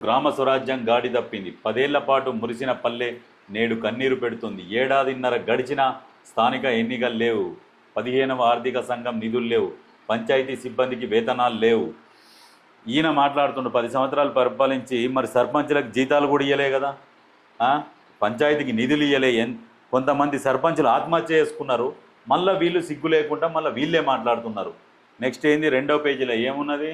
గ్రామ స్వరాజ్యం గాడి తప్పింది. పదేళ్ళ పాటు మురిసిన పల్లె నేడు కన్నీరు పెడుతుంది. ఏడాదిన్నర గడిచిన స్థానిక ఎన్నికలు లేవు. పదిహేనవ ఆర్థిక సంఘం నిధులు లేవు. పంచాయతీ సిబ్బందికి వేతనాలు లేవు. ఈయన మాట్లాడుతుండు పది సంవత్సరాలు పరిపాలించి మరి సర్పంచులకు జీతాలు కూడా ఇవ్వలే కదా? పంచాయతీకి నిధులు ఇవ్వలే కొంతమంది సర్పంచులు ఆత్మహత్య చేసుకున్నారు. మళ్ళీ వీళ్ళు సిగ్గు లేకుండా మళ్ళీ వీళ్ళే మాట్లాడుతున్నారు. నెక్స్ట్ ఏంది? రెండో పేజీలో ఏమున్నది?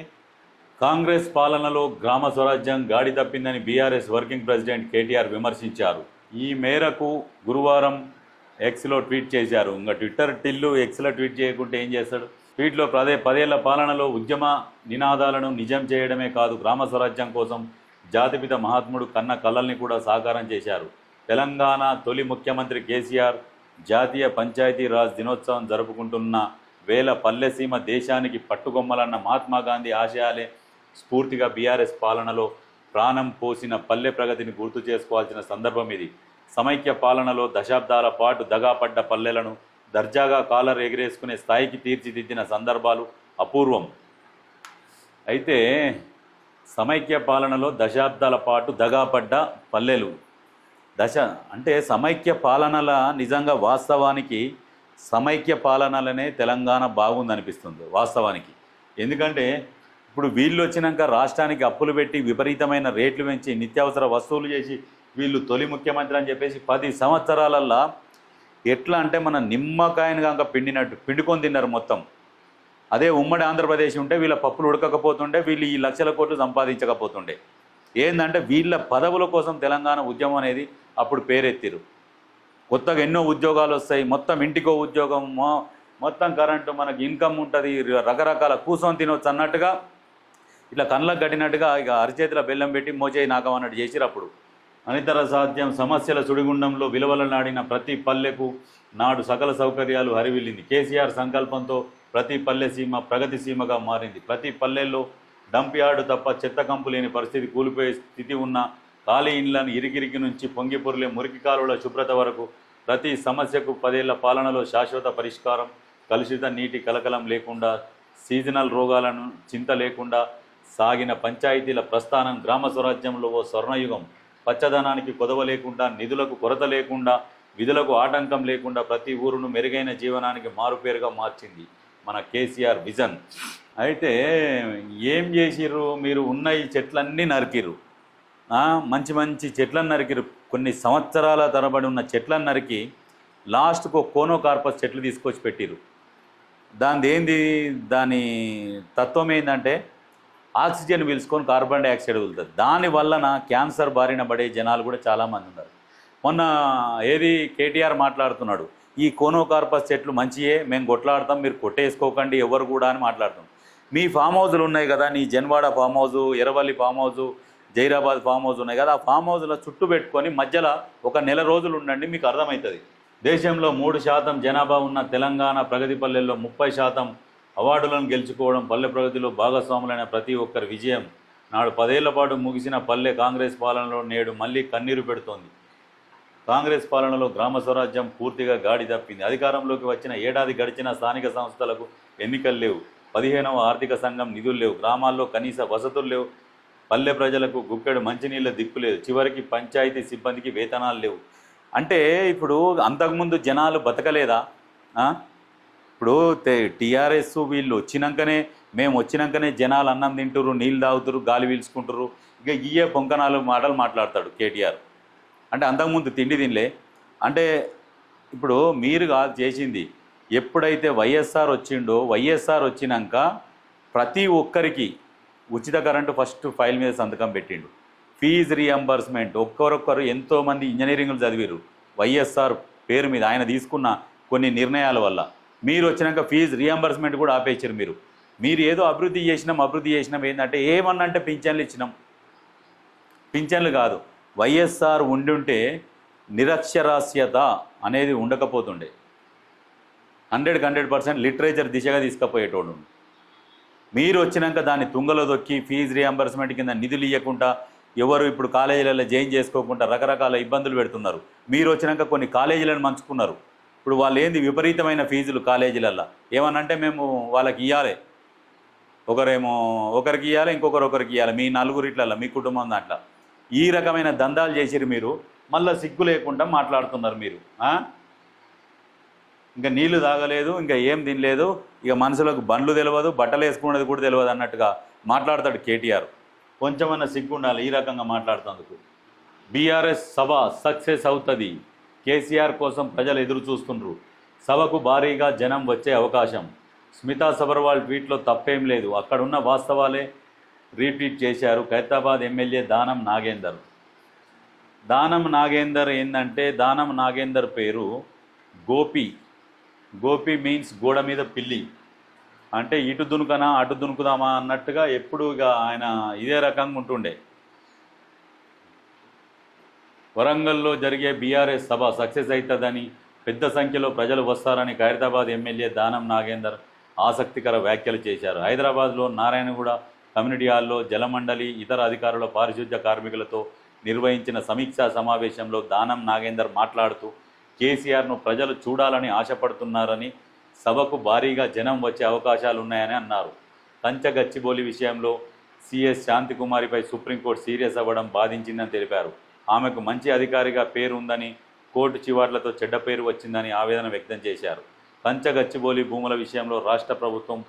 కాంగ్రెస్ పాలనలో గ్రామ స్వరాజ్యం గాడి తప్పిందని బీఆర్ఎస్ వర్కింగ్ ప్రెసిడెంట్ కేటీఆర్ విమర్శించారు. ఈ మేరకు గురువారం ఎక్స్లో ట్వీట్ చేశారు. ఇంకా ట్విట్టర్ టిల్లు ఎక్స్లో ట్వీట్ చేయకుంటే ఏం చేస్తాడు? ట్వీట్లో పదే పదేళ్ళ పాలనలో ఉద్యమ నినాదాలను నిజం చేయడమే కాదు గ్రామ స్వరాజ్యం కోసం జాతిపిత మహాత్ముడు కన్న కలల్ని కూడా సాకారం చేశారు. తెలంగాణ తొలి ముఖ్యమంత్రి కేసీఆర్ జాతీయ పంచాయతీ రాజ్ దినోత్సవం జరుపుకుంటున్న వేల పల్లెసీమ దేశానికి పట్టుకొమ్మలన్న మహాత్మా గాంధీ ఆశయాలే స్ఫూర్తిగా బీఆర్ఎస్ పాలనలో ప్రాణం పోసిన పల్లె ప్రగతిని గుర్తు చేసుకోవాల్సిన సందర్భం ఇది. సమైక్య పాలనలో దశాబ్దాల పాటు దగాపడ్డ పల్లెలను దర్జాగా కాలర్ ఎగిరేసుకునే స్థాయికి తీర్చిదిద్దిన సందర్భాలు అపూర్వం. అయితే సమైక్య పాలనలో దశాబ్దాల పాటు దగాపడ్డ పల్లెలు. దశ అంటే సమైక్య పాలనల నిజంగా వాస్తవానికి సమైక్య పాలనలనే తెలంగాణ బాగుందనిపిస్తుంది వాస్తవానికి. ఎందుకంటే ఇప్పుడు వీళ్ళు వచ్చినాక రాష్ట్రానికి అప్పులు పెట్టి విపరీతమైన రేట్లు పెంచి నిత్యావసర వస్తువులు చేసి వీళ్ళు తొలి ముఖ్యమంత్రి అని చెప్పేసి పది సంవత్సరాలల్లా ఎట్లా అంటే మన నిమ్మకాయను కనుక పిండినట్టు పిండుకొని తిన్నారు మొత్తం. అదే ఉమ్మడి ఆంధ్రప్రదేశ్ ఉంటే వీళ్ళ పప్పులు ఉడకకపోతుండే వీళ్ళు ఈ లక్షల కోట్లు సంపాదించకపోతుండే. ఏంటంటే వీళ్ళ పదవుల కోసం తెలంగాణ ఉద్యమం అనేది అప్పుడు పేరెత్తిరు. కొత్తగా ఎన్నో ఉద్యోగాలు వస్తాయి మొత్తం ఇంటికో ఉద్యోగం మొ- మొత్తం కరెంటు మనకి ఇన్కమ్ ఉంటుంది రకరకాల కూర్చొని తినొచ్చు అన్నట్టుగా ఇట్లా కళ్ళకు కట్టినట్టుగా ఇక అరిచేతిలో బెల్లం పెట్టి మోచేయి నాకం అన్నట్టు చేసిరు అప్పుడు అనితర సాధ్యం సమస్యల సుడిగుండంలో విలువల నాడిన ప్రతి పల్లెకు నాడు సకల సౌకర్యాలు హరివిల్లింది. కేసీఆర్ సంకల్పంతో ప్రతి పల్లె సీమ ప్రగతి సీమగా మారింది. ప్రతి పల్లెల్లో డంప్ యార్డు తప్ప చెత్త కంపు లేని పరిస్థితి కూలిపోయే స్థితి ఉన్న ఖాళీ ఇండ్లను ఇరికిరికి నుంచి పొంగిపొర్లే మురికి కాలువల శుభ్రత వరకు ప్రతి సమస్యకు పదేళ్ళ పాలనలో శాశ్వత పరిష్కారం కలుషిత నీటి కలకలం లేకుండా సీజనల్ రోగాలను చింత లేకుండా సాగిన పంచాయతీల ప్రస్థానం గ్రామ స్వరాజ్యంలో ఓ స్వర్ణయుగం. పచ్చదనానికి కొదవ లేకుండా నిధులకు కొరత లేకుండా విధులకు ఆటంకం లేకుండా ప్రతి ఊరును మెరుగైన జీవనానికి మారుపేరుగా మార్చింది మన కేసీఆర్ విజన్. అయితే ఏం చేసిర్రు? మీరు ఉన్న ఈ చెట్లన్నీ నరికిరు మంచి మంచి చెట్లను నరికిరు కొన్ని సంవత్సరాల తరబడి ఉన్న చెట్లను నరికి లాస్ట్కు కోనో కార్పస్ చెట్లు తీసుకొచ్చి పెట్టిరు దాని ఏంది దాని తత్వం ఏంటంటే ఆక్సిజన్ పీల్చుకొని కార్బన్ డైఆక్సైడ్ వదులుతుంది దాని వలన క్యాన్సర్ బారిన పడే జనాలు కూడా చాలామంది ఉన్నారు. మొన్న ఏది కేటీఆర్ మాట్లాడుతున్నాడు ఈ కోనోకార్పస్ చెట్లు మంచియే మేము కొట్లాడతాం మీరు కొట్టేసుకోకండి ఎవరు కూడా అని మాట్లాడతాం మీ ఫామ్ హౌజులు ఉన్నాయి కదా నీ Janwada farm house Erravalli farm house Jairabad farm house ఉన్నాయి కదా ఆ ఫామ్ హౌస్లో చుట్టూ పెట్టుకొని మధ్యలో ఒక నెల రోజులు ఉండండి మీకు అర్థమవుతుంది. దేశంలో మూడు శాతం జనాభా ఉన్న తెలంగాణ ప్రగతిపల్లెల్లో ముప్పై శాతం అవార్డులను గెలుచుకోవడం పల్లె ప్రగతిలో భాగస్వాములైన ప్రతి ఒక్కరి విజయం. నాడు పదేళ్ళ పాటు ముగిసిన పల్లె కాంగ్రెస్ పాలనలో నేడు మళ్ళీ కన్నీరు పెడుతోంది. కాంగ్రెస్ పాలనలో గ్రామ స్వరాజ్యం పూర్తిగా గాడి తప్పింది. అధికారంలోకి వచ్చిన ఏడాది గడిచిన స్థానిక సంస్థలకు ఎన్నికలు లేవు. పదిహేనవ ఆర్థిక సంఘం నిధులు లేవు. గ్రామాల్లో కనీస వసతులు లేవు. పల్లె ప్రజలకు గుక్కెడు మంచినీళ్ళ దిక్కు లేదు. చివరికి పంచాయతీ సిబ్బందికి వేతనాలు లేవు. అంటే ఇప్పుడు అంతకుముందు జనాలు బతకలేదా? ఇప్పుడు టీఆర్ఎస్ వీళ్ళు వచ్చినాకనే మేము వచ్చినాకనే జనాలు అన్నం తింటురు నీళ్ళు తాగుతురు గాలి పీల్చుకుంటారు ఇక ఇయే పొంకనాలు మాటలు మాట్లాడతాడు కేటీఆర్. అంటే అంతకుముందు తిండి తినలే. అంటే ఇప్పుడు మీరు కాదు చేసింది ఎప్పుడైతే వైఎస్ఆర్ వచ్చిండో వైఎస్ఆర్ వచ్చినాక ప్రతి ఒక్కరికి ఉచిత కరెంటు ఫస్ట్ ఫైల్ మీద సంతకం పెట్టిండు. ఫీజు రియంబర్స్మెంట్ ఒక్కరొక్కరు ఎంతోమంది ఇంజనీరింగ్లు చదివారు వైఎస్ఆర్ పేరు మీద ఆయన తీసుకున్న కొన్ని నిర్ణయాల వల్ల. మీరు వచ్చినాక ఫీజు రియంబర్స్మెంట్ కూడా ఆపేచ్చారు మీరు. మీరు ఏదో అభివృద్ధి చేసినాం అభివృద్ధి చేసినాం ఏంటంటే ఏమన్నా అంటే పింఛన్లు ఇచ్చినాం. పింఛన్లు కాదు వైఎస్ఆర్ ఉండుంటే నిరక్షరాస్యత అనేది ఉండకపోతుండే. హండ్రెడ్కి హండ్రెడ్ పర్సెంట్ లిటరేచర్ దిశగా తీసుకుపోయేటోడు మీరు వచ్చినాక దాన్ని తుంగలో దొక్కి ఫీజు రియంబర్స్మెంట్ కింద నిధులు ఇవ్వకుండా ఎవరు ఇప్పుడు కాలేజీలలో జాయిన్ చేసుకోకుండా రకరకాల ఇబ్బందులు పెడుతున్నారు. మీరు వచ్చినాక కొన్ని కాలేజీలను మంచుకున్నారు. ఇప్పుడు వాళ్ళు ఏంది విపరీతమైన ఫీజులు కాలేజీలల్లో? ఏమనంటే మేము వాళ్ళకి ఇవ్వాలి ఒకరేమో ఒకరికి ఇవ్వాలి ఇంకొకరు ఒకరికి ఇవ్వాలి మీ నలుగురిట్లల్లో మీ కుటుంబం దాంట్లో. ఈ రకమైన దందాలు చేసిరు మీరు. మళ్ళీ సిగ్గు లేకుండా మాట్లాడుతున్నారు మీరు. ఇంకా నీళ్ళు తాగలేదు ఇంకా ఏం తినలేదు. ఇక మనుషులకు బండ్లు తెలియదు బట్టలు వేసుకునేది కూడా తెలియదు అన్నట్టుగా మాట్లాడతాడు కేటీఆర్. కొంచెమన్నా సిగ్గు ఉండాలి ఈ రకంగా మాట్లాడుతందుకు బీఆర్ఎస్ సభ సక్సెస్ అవుతుంది. కేసీఆర్ కోసం ప్రజలు ఎదురు చూస్తుండ్రు. సభకు భారీగా జనం వచ్చే అవకాశం. స్మితా సబర్వాల్ ట్వీట్లో తప్పేం లేదు. అక్కడున్న వాస్తవాలే రీట్వీట్ చేశారు ఖైరతాబాద్ ఎమ్మెల్యే దానం నాగేందర్. దానం నాగేందర్ ఏంటంటే దానం నాగేందర్ పేరు గోపి. గోపి మీన్స్ గోడ మీద పిల్లి. అంటే ఇటు దునుకనా అటు దునుకుదామా అన్నట్టుగా ఎప్పుడు ఇక ఆయన ఇదే రకంగా ఉంటుండే. వరంగల్లో జరిగే బీఆర్ఎస్ సభ సక్సెస్ అవుతుందని పెద్ద సంఖ్యలో ప్రజలు వస్తారని ఖైరతాబాద్ ఎమ్మెల్యే దానం నాగేందర్ ఆసక్తికర వ్యాఖ్యలు చేశారు. హైదరాబాద్లో నారాయణగూడ కమ్యూనిటీ హాల్లో జలమండలి ఇతర అధికారుల పారిశుద్ధ్య కార్మికులతో నిర్వహించిన సమీక్షా సమావేశంలో దానం నాగేందర్ మాట్లాడుతూ కేసీఆర్ను ప్రజలు చూడాలని ఆశపడుతున్నారని సభకు భారీగా జనం వచ్చే అవకాశాలు ఉన్నాయని అన్నారు. కంచ గచ్చిబౌలి విషయంలో సిఎస్ శాంతికుమారిపై సుప్రీంకోర్టు సీరియస్ అవ్వడం బాధించిందని తెలిపారు. ఆమెకు మంచి అధికారిగా పేరు ఉందని కోర్టు చివాట్లతో చెడ్డ పేరు వచ్చిందని ఆవేదన వ్యక్తం చేశారు. కంచగచ్చిబోలి భూముల విషయంలో రాష్ట్ర ప్రభుత్వం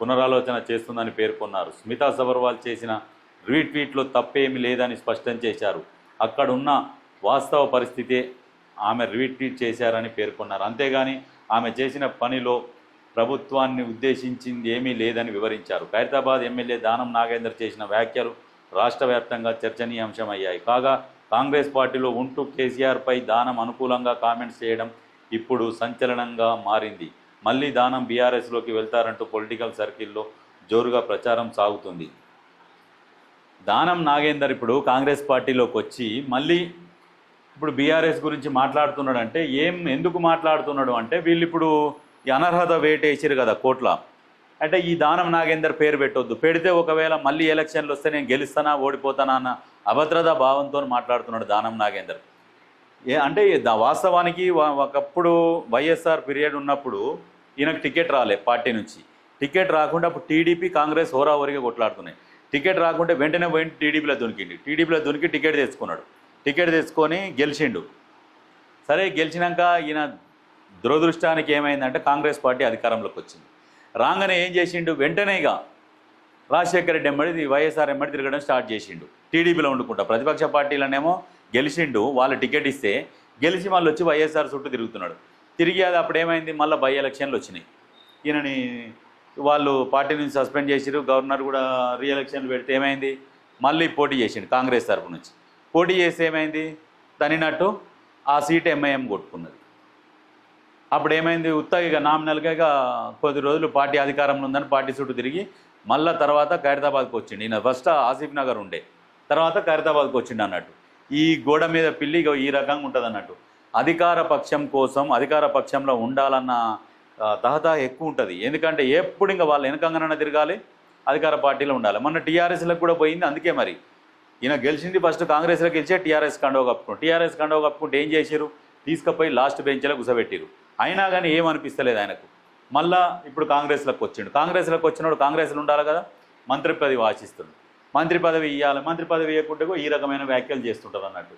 పునరాలోచన చేస్తుందని పేర్కొన్నారు. స్మితా సబర్వాల్ చేసిన రీట్వీట్లో తప్పేమీ లేదని స్పష్టం చేశారు. అక్కడున్న వాస్తవ పరిస్థితే ఆమె రీట్వీట్ చేశారని పేర్కొన్నారు. అంతేగాని ఆమె చేసిన పనిలో ప్రభుత్వాన్ని ఉద్దేశించింది ఏమీ లేదని వివరించారు. ఖైరతాబాద్ ఎమ్మెల్యే దానం నాగేందర్ చేసిన వ్యాఖ్యలు రాష్ట్ర వ్యాప్తంగా చర్చనీయాంశమయ్యాయి. కాగా కాంగ్రెస్ పార్టీలో ఉంటూ కేసీఆర్పై దానం అనుకూలంగా కామెంట్స్ చేయడం ఇప్పుడు సంచలనంగా మారింది. మళ్ళీ దానం బీఆర్ఎస్లోకి వెళ్తారంటూ పొలిటికల్ సర్కిల్లో జోరుగా ప్రచారం సాగుతుంది. దానం నాగేందర్ ఇప్పుడు కాంగ్రెస్ పార్టీలోకి వచ్చి మళ్ళీ ఇప్పుడు బీఆర్ఎస్ గురించి మాట్లాడుతున్నాడు అంటే ఏం ఎందుకు మాట్లాడుతున్నాడు అంటే వీళ్ళు ఇప్పుడు ఈ అనర్హత వేట వేసిరు కదా కోట్ల. అంటే ఈ దానం నాగేందర్ పేరు పెట్టొద్దు. పెడితే ఒకవేళ మళ్ళీ ఎలక్షన్లు వస్తే నేను గెలుస్తానా ఓడిపోతానా అన్న అభద్రతా భావంతో మాట్లాడుతున్నాడు దానం నాగేందర్. ఏ అంటే దా- వాస్తవానికి ఒకప్పుడు వైఎస్ఆర్ పీరియడ్ ఉన్నప్పుడు ఈయనకు టికెట్ రాలే పార్టీ నుంచి. టికెట్ రాకుండా అప్పుడు టీడీపీ కాంగ్రెస్ హోరావోరిగా కొట్లాడుతున్నాయి. టికెట్ రాకుంటే వెంటనే పోయి టీడీపీలో దొరికింది టీడీపీలో దొరికి టికెట్ తెచ్చుకున్నాడు. టికెట్ తెచ్చుకొని గెలిచిండు. సరే గెలిచినాక ఈయన దురదృష్టానికి ఏమైందంటే కాంగ్రెస్ పార్టీ అధికారంలోకి వచ్చింది. రాగానే ఏం చేసిండు? వెంటనే ఇక రాజశేఖర రెడ్డి ఎమ్మడి వైఎస్ఆర్ ఎమ్మడి తిరగడం స్టార్ట్ చేసిండు. టీడీపీలో వండుకుంటా ప్రతిపక్ష పార్టీలనేమో గెలిచిండు వాళ్ళు టికెట్ ఇస్తే గెలిచి మళ్ళీ వచ్చి వైఎస్ఆర్ చుట్టూ తిరుగుతున్నాడు. తిరిగి అది అప్పుడు ఏమైంది? మళ్ళీ బై ఎలక్షన్లు వచ్చినాయి. ఈయనని వాళ్ళు పార్టీ నుంచి సస్పెండ్ చేసిరు గవర్నర్ కూడా రీఎలక్షన్లు పెడితే ఏమైంది? మళ్ళీ పోటీ చేసిండు కాంగ్రెస్ తరపు నుంచి. పోటీ చేస్తే ఏమైంది? తనినట్టు ఆ సీట్ ఎంఐఎం కొట్టుకున్నది. అప్పుడు ఏమైంది? ఉత్తగా ఇక నామినల్గా కొద్ది రోజులు పార్టీ అధికారంలో ఉందని పార్టీ చుట్టూ తిరిగి మళ్ళా తర్వాత ఖైరతాబాద్కి వచ్చిండు. ఈయన ఫస్ట్ ఆసిఫ్ నగర్ ఉండే. తర్వాత ఖైరతాబాద్కి వచ్చిండు అన్నట్టు. ఈ గోడ మీద పిల్లి ఈ రకంగా ఉంటుంది అన్నట్టు. అధికార పక్షం కోసం అధికార పక్షంలో ఉండాలన్న తహత ఎక్కువ ఉంటుంది. ఎందుకంటే ఎప్పుడు ఇంకా వాళ్ళు వెనకంగానైనా తిరగాలి అధికార పార్టీలో ఉండాలి. మొన్న టీఆర్ఎస్లకు కూడా పోయింది అందుకే మరి. ఈయన గెలిచింది ఫస్ట్ కాంగ్రెస్లో గెలిచే టీఆర్ఎస్ కండవ కప్పుకుంటు. టీఆర్ఎస్ కండవ కప్పుకుంటే ఏం చేశారు తీసుకుపోయి లాస్ట్ బెంచ్లో కూసబెట్టారు అయినా కానీ ఏమనిపిస్తలేదు ఆయనకు? మళ్ళా ఇప్పుడు కాంగ్రెస్లోకి వచ్చిండు. కాంగ్రెస్లోకి వచ్చినప్పుడు కాంగ్రెస్లో ఉండాలి కదా? మంత్రి పదవి ఆశిస్తుంది. మంత్రి పదవి ఇవ్వాలి మంత్రి పదవి ఇవ్వకుంటే ఈ రకమైన వ్యాఖ్యలు చేస్తుంటారు అన్నట్టు.